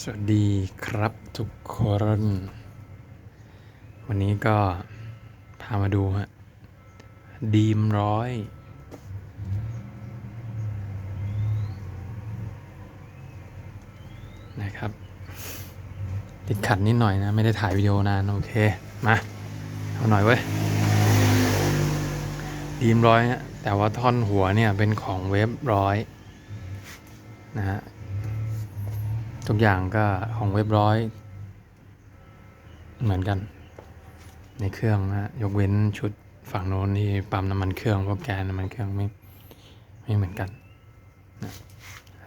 สวัสดีครับทุกคน วันนี้ก็พามาดูฮะดีมร้อย นะครับ ติดขัดนิดหน่อยนะ ไม่ได้ถ่ายวิดีโอนาน โอเค มา เอาหน่อยเว้ย ดีมร้อยนี่ยแต่ว่าท่อนหัวเนี่ย เป็นของเว็บร้อยนะฮะ ทุกอย่างก็ของเว็บร้อย เหมือนกัน ในเครื่องนะยกเว้นชุดฝั่งโน้นที่ปั๊มน้ำมันเครื่องเพราะแกนน้ำมันเครื่องไม่ไม่เหมือนกันนะ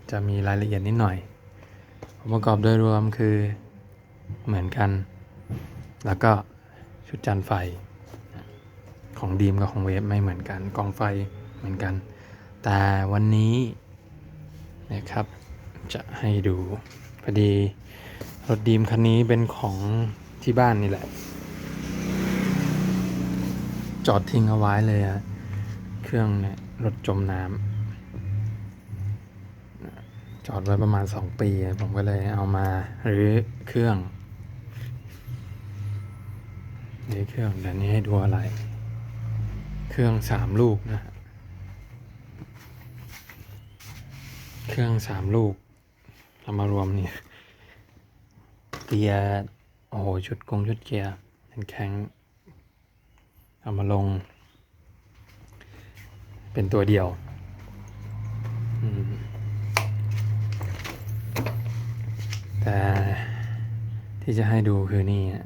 จะมีรายละเอียดนิดหน่อยองค์ประกอบโดยรวมคือเหมือนกัน แล้วก็ชุดจานไฟ ของดีมกับของเวฟไม่เหมือนกันกองไฟเหมือนกัน แต่วันนี้นะครับจะให้ดู พอดีรถดีมคันนี้เป็นของที่บ้านนี่แหละ จอดทิ้งเอาไว้เลยอะเครื่องเนี่ยรถจมน้ำจอดไว้ประมาณสองปี ผมก็เลยเอามารื้อเครื่องรื้อเครื่องเดี๋ยวนี้ให้ดูอะไร เครื่องสามลูกนะฮะเครื่องสามลูก เรามารวมเนี่ยเกียร์โอ้โหชุดกงชุดเกียร์แข็งเอามาลง เป็นตัวเดียวแต่ที่จะให้ดูคือนี่อะ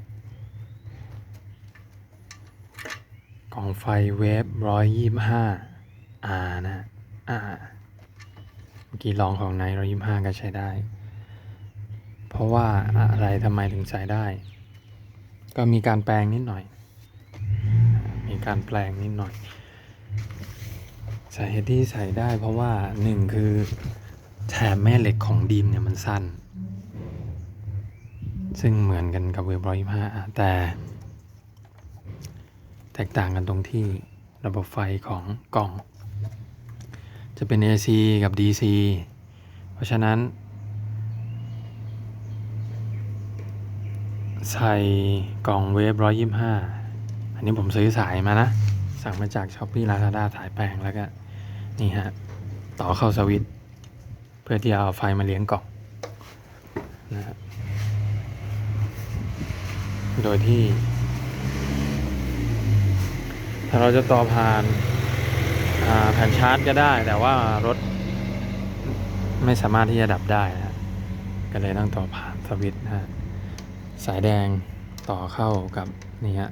กล่องไฟเวฟร้อยยี่ห้าอานะอ่า อกี้ลองของในร้อยยี่ห้าก็ใช้ได้ เพราะว่าอะไรทำไมถึงใช้ได้ ก็มีการแปลงนิดหน่อย มีการแปลงนิดหน่อย สาเหตุที่ใส่ได้ เพราะว่าหนึ่งคือแถบแม่เหล็กของดีมเนี่ยมันสั้น ซึ่งเหมือนกันกับเวฟร้อยยี่ห้าแต่แตกต่างกันตรงที่ระบบไฟของกล่อง จะเป็น AC กับ DC เพราะฉะนั้น ใส่กล่องเวฟร้อยยี่ห้าอันนี้ผมซื้อสายมานะ สั่งมาจากช้อปปี้ลาซาด้าสายแปลงแล้วก็ นี่ฮะ ต่อเข้าสวิตเพื่อที่จะเอาไฟมาเลี้ยงกล่องนะฮะโดยที่ ถ้าเราจะต่อผ่าน แผ่นชาร์จก็ได้ แต่ว่ารถไม่สามารถที่จะดับได้นะก็เลยต้องต่อผ่านสวิตช์นะฮะสายแดงต่อเข้ากับนี่ฮะ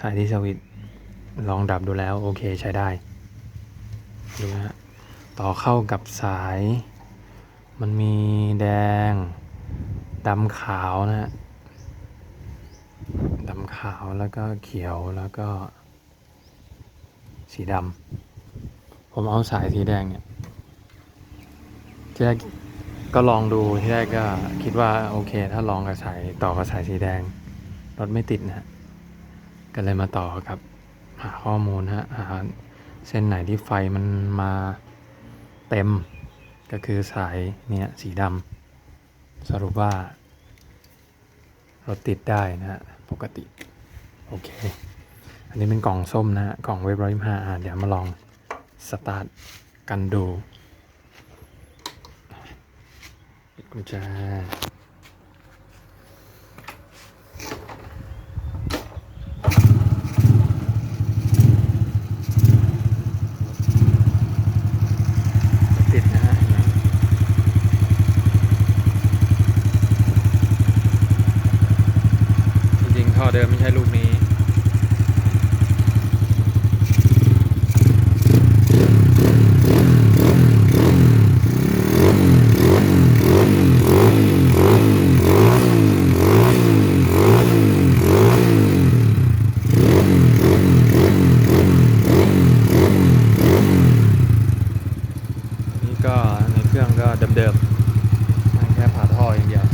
สายที่สวิตช์ลองดับดูแล้วโอเคใช้ได้ดูฮะต่อเข้ากับสาย มันมีแดงดำขาวนะฮะดำขาวแล้วก็เขียวแล้วก็ สีดำผมเอาสายสีแดงเนี่ยที่แรกก็ลองดูที่แรกก็คิดว่าโอเค ถ้าลองกับสายต่อกับสายสีแดง รถไม่ติดนะก็เลยมาต่อกับหาข้อมูลฮะหาเส้นไหนที่ไฟมันมาเต็ม ก็คือสายเนี่ยสีดำสรุปว่ารถติดได้นะฮะปกติ โอเค อันนี้เป็นกล่องส้มนะฮะกล่องเว็บร้อยห้าเดี๋ยวมาลองสตาร์ทกันดูปิดกุญแจ ก็ในเครื่องก็เดิมๆแค่ผ่าท่ออย่างเดียว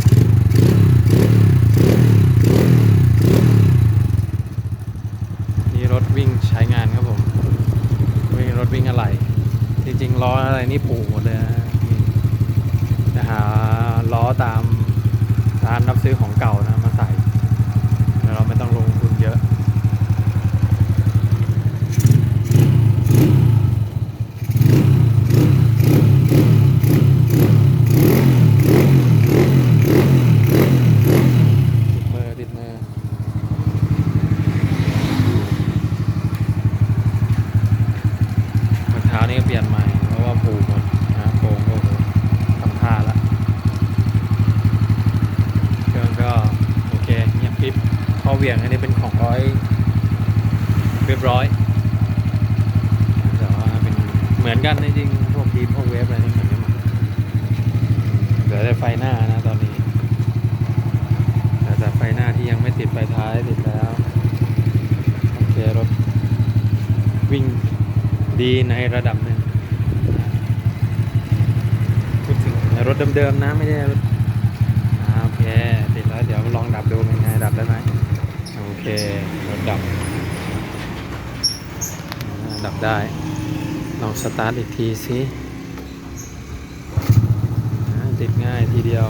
นี่รถวิ่งใช้งานครับผมวิ่งรถวิ่งอะไร จริงๆล้ออะไรนี่ปูหมดเลยนะจะหาล้อตามร้านรับซื้อของเก่านะ เหวี่ยงอันนี้เป็นของร้อย เรียบร้อยแต่ว่าเป็นเหมือนกันจริงๆพวกดีมพวกเวฟอะไรนี่เหมือนกันหมดเหลือแต่ไฟหน้านะตอนนี้แต่แต่ไฟหน้าที่ยังไม่ติดไฟท้ายติดแล้วโอเครถวิ่งดีในระดับหนึ่งพูดถึงรถเดิมๆนะไม่ได้ ครถดับ ดับได้ลองสตาร์ทอีกทีสิติดง่ายทีเดียว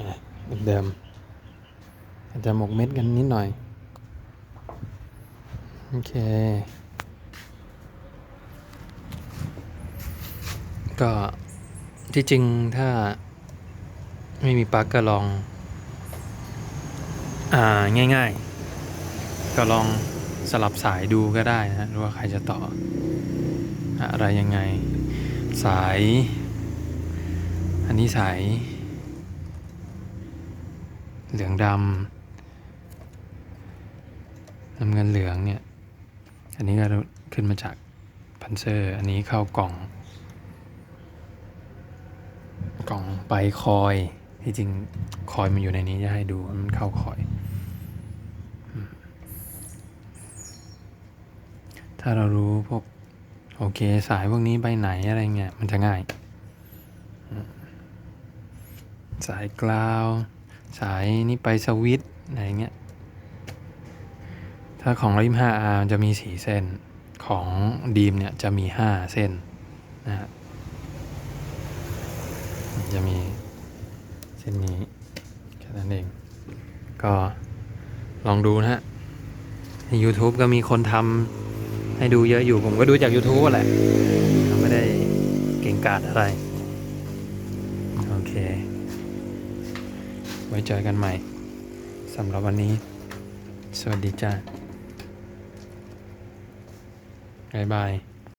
อะเหมือนเดิมอาจจะห ม็ดกันนิดหน่อย โอเค ก็ที่จริงถ้าไม่มีปลั๊กก็ลอง อ่าง่ายๆ ก็ลองสลับสายดูก็ได้นะหรือว่าใครจะต่อ อะไรยังไง สาย อันนี้สาย เหลืองดำ น้ำเงินเหลืองเนี่ย อันนี้ก็ขึ้นมาจากพันเซอร์ อันนี้เข้ากล่อง กล่องไปคอย ที่จริงคอยมันอยู่ในนี้จะให้ดูว่ามันเข้าคอย ถ้าเรารู้พวกโอเคสายพวกนี้ไปไหนอะไรเงี้ยมันจะง่าย สายกลาว สายนี้ไปสวิตอะไรเงี้ย ถ้าของริม 5R จะมี4เส้นของดีมเนี่ยจะมี5เส้นนะฮะจะมีเส้นนี้แค่นั้นเอง ก็ลองดูนะฮะใน YouTube ก็มีคนทำให้ดูเยอะอยู่ผมก็ดูจาก YouTube แหละไม่ได้เก่งกาจอะไร โอเค ไว้เจอกันใหม่สำหรับวันนี้ สวัสดีจ้า บ๊ายบาย